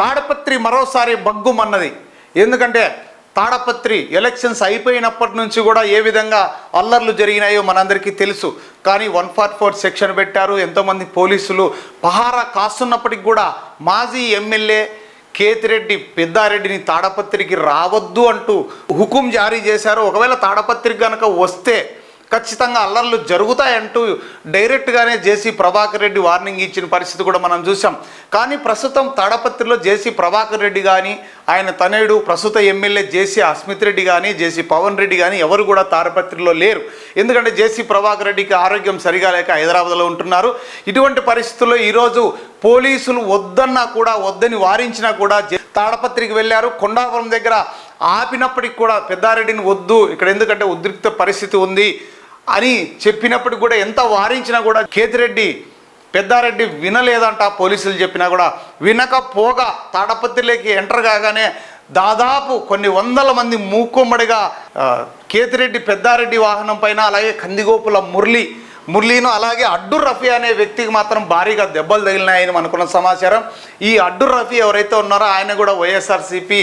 తాడపత్రి మరోసారి బగ్గుమన్నది ఎందుకంటే తాడపత్రి ఎలక్షన్స్ అయిపోయినప్పటి నుంచి కూడా ఏ విధంగా అల్లర్లు జరిగినాయో మనందరికీ తెలుసు. కానీ వన్ ఫార్టీ ఫోర్ సెక్షన్ పెట్టారు. ఎంతోమంది పోలీసులు పహారా కాస్తున్నప్పటికి కూడా మాజీ ఎమ్మెల్యే కేతిరెడ్డి పెద్దారెడ్డిని తాడపత్రికి రావద్దు అంటూ హుకుం జారీ చేశారు. ఒకవేళ తాడపత్రికి కనుక వస్తే ఖచ్చితంగా అల్లర్లు జరుగుతాయంటూ డైరెక్ట్గానే జేసీ ప్రభాకర్ రెడ్డి వార్నింగ్ ఇచ్చిన పరిస్థితి కూడా మనం చూసాం కానీ ప్రస్తుతం తాడపత్రిలో జేసీ ప్రభాకర్ రెడ్డి కానీ ఆయన తనయుడు ప్రస్తుత ఎమ్మెల్యే జేసీ అస్మిత్ రెడ్డి కానీ జేసీ పవన్ రెడ్డి కానీ ఎవరు కూడా తాడపత్రిలో లేరు. ఎందుకంటే జేసీ ప్రభాకర్ రెడ్డికి ఆరోగ్యం సరిగా లేక హైదరాబాద్లో ఉంటున్నారు. ఇటువంటి పరిస్థితుల్లో ఈరోజు పోలీసులు వద్దన్నా కూడా వద్దని వారించినా కూడా జే- తాడపత్రికి వెళ్ళారు. కొండాపురం దగ్గర ఆపినప్పటికి కూడా పెద్దారెడ్డిని వద్దు ఇక్కడ ఎందుకంటే ఉద్రిక్త పరిస్థితి ఉంది. అని చెప్పినప్పటికి కూడా ఎంత వారించినా కూడా కేతిరెడ్డి పెద్దారెడ్డి వినలేదంట పోలీసులు చెప్పినా కూడా. వినకపోగా తాడపత్రిలోకి ఎంటర్ కాగానే దాదాపు కొన్ని వందల మంది మూకుమ్మడిగా కేతిరెడ్డి పెద్దారెడ్డి వాహనం పైన అలాగే కందిగోపుల మురళి మురళీను అలాగే అడ్డు రఫీ అనే వ్యక్తికి మాత్రం భారీగా దెబ్బలు తగిలినాయని అనుకున్న సమాచారం. ఈ అడ్డు రఫీ ఎవరైతే ఉన్నారో ఆయన కూడా వైఎస్ఆర్సీపీ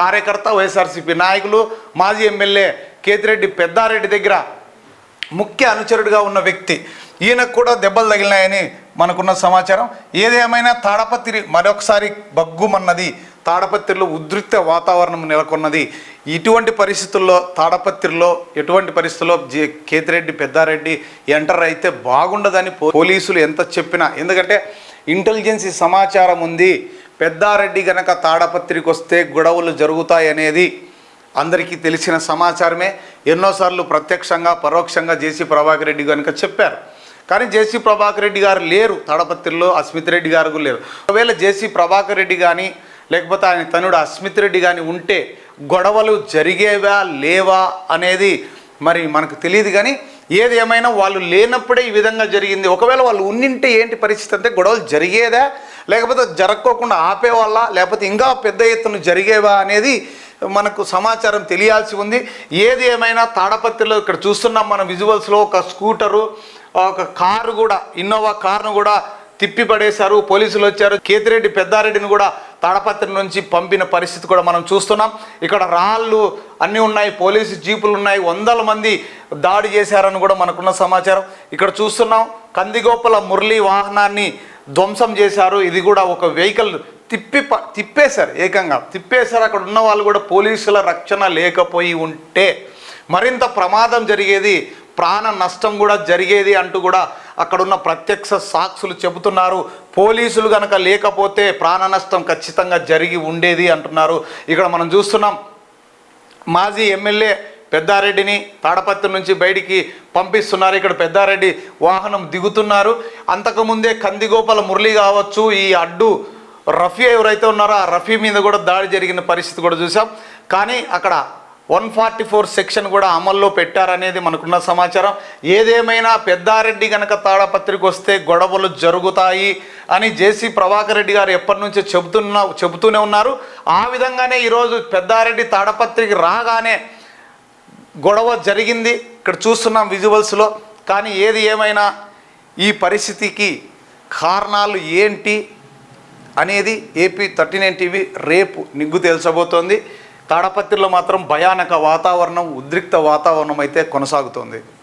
కార్యకర్త వైఎస్ఆర్సీపీ నాయకులు. మాజీ ఎమ్మెల్యే కేతిరెడ్డి పెద్దారెడ్డి దగ్గర ముఖ్య అనుచరుడిగా ఉన్న వ్యక్తి. ఈయనకు కూడా దెబ్బలు తగిలినాయని మనకున్న సమాచారం. ఏదేమైనా తాడపత్రి మరొకసారి బగ్గుమన్నది తాడపత్రిలో ఉద్రిక్త వాతావరణం నెలకొన్నది. ఇటువంటి పరిస్థితుల్లో తాడపత్రిలో ఎటువంటి పరిస్థితుల్లో జే కేతిరెడ్డి పెద్దారెడ్డి ఎంటర్ అయితే బాగుండదని పోలీసులు ఎంత చెప్పినా. ఎందుకంటే ఇంటెలిజెన్సీ సమాచారం ఉంది. పెద్దారెడ్డి గనక తాడపత్రికి వస్తే గొడవలు జరుగుతాయనేది అందరికీ తెలిసిన సమాచారమే. ఎన్నోసార్లు ప్రత్యక్షంగా పరోక్షంగా జేసీ ప్రభాకర్ రెడ్డి కనుక చెప్పారు. కానీ జేసీ ప్రభాకర్ రెడ్డి గారు లేరు. తాడపత్రిలో అస్మిత్ రెడ్డి గారు కూడా లేరు. ఒకవేళ జేసీ ప్రభాకర్ రెడ్డి కానీ లేకపోతే ఆయన తనుడు అస్మిత్ రెడ్డి కానీ ఉంటే గొడవలు జరిగేవా లేవా అనేది మరి మనకు తెలియదు కానీ ఏది ఏమైనా వాళ్ళు లేనప్పుడే ఈ విధంగా జరిగింది. ఒకవేళ వాళ్ళు ఉన్నింటే ఏంటి పరిస్థితి అంటే గొడవలు జరిగేదా? లేకపోతే జరగకోకుండా ఆపేవాళ్ళ? లేకపోతే ఇంకా పెద్ద ఎత్తున జరిగేవా అనేది మనకు సమాచారం తెలియాల్సి ఉంది. ఏది ఏమైనా తాడపత్రిలో ఇక్కడ చూస్తున్నాం మన విజువల్స్లో ఒక స్కూటరు ఒక కారు కూడా ఇన్నోవా కారును కూడా తిప్పి పడేశారు పోలీసులు వచ్చారు. కేతిరెడ్డి పెద్దారెడ్డిని కూడా తాడపత్రి నుంచి పంపిన పరిస్థితి కూడా మనం చూస్తున్నాం. ఇక్కడ రాళ్ళు అన్నీ ఉన్నాయి పోలీసు జీపులు ఉన్నాయి వందల మంది దాడి చేశారని కూడా మనకున్న సమాచారం. ఇక్కడ చూస్తున్నాం కందిగోపల మురళీ వాహనాన్ని ధ్వంసం చేశారు. ఇది కూడా ఒక వెహికల్ తిప్పి ప- తిప్పేశారు ఏకంగా. తిప్పేశారు అక్కడ ఉన్న వాళ్ళు కూడా పోలీసుల రక్షణ లేకపోయి ఉంటే. మరింత ప్రమాదం జరిగేది ప్రాణ నష్టం కూడా జరిగేది అంటూ కూడా అక్కడున్న ప్రత్యక్ష సాక్షులు చెబుతున్నారు. పోలీసులు కనుక లేకపోతే ప్రాణ నష్టం ఖచ్చితంగా జరిగి ఉండేది అంటున్నారు. ఇక్కడ మనం చూస్తున్నాం మాజీ ఎమ్మెల్యే పెద్దారెడ్డిని తాడపత్రి నుంచి బయటికి పంపిస్తున్నారు. ఇక్కడ పెద్దారెడ్డి వాహనం దిగుతున్నారు. అంతకుముందే కందిగోపాల మురళి కావచ్చు ఈ అడ్డు రఫీ ఎవరైతే ఉన్నారో ఆ రఫీ మీద కూడా దాడి జరిగిన పరిస్థితి కూడా చూసాం కానీ అక్కడ వన్ ఫార్టీ ఫోర్ సెక్షన్ కూడా అమల్లో పెట్టారనేది మనకున్న సమాచారం. ఏదేమైనా పెద్దారెడ్డి కనుక తాడపత్రికి వస్తే గొడవలు జరుగుతాయి అని జేసీ ప్రభాకర్ రెడ్డి గారు ఎప్పటి నుంచో చెబుతున్న చెబుతూనే ఉన్నారు. ఆ విధంగానే ఈరోజు పెద్దారెడ్డి తాడపత్రికి రాగానే గొడవ జరిగింది. ఇక్కడ చూస్తున్నాం విజువల్స్లో. కానీ ఏది ఏమైనా ఈ పరిస్థితికి కారణాలు ఏంటి అనేది ఏపీ థర్టీ నైన్ టీవీ రేపు నిగ్గు తేల్చబోతోంది. తాడపత్రిలో మాత్రం భయానక వాతావరణం ఉద్రిక్త వాతావరణం అయితే కొనసాగుతోంది.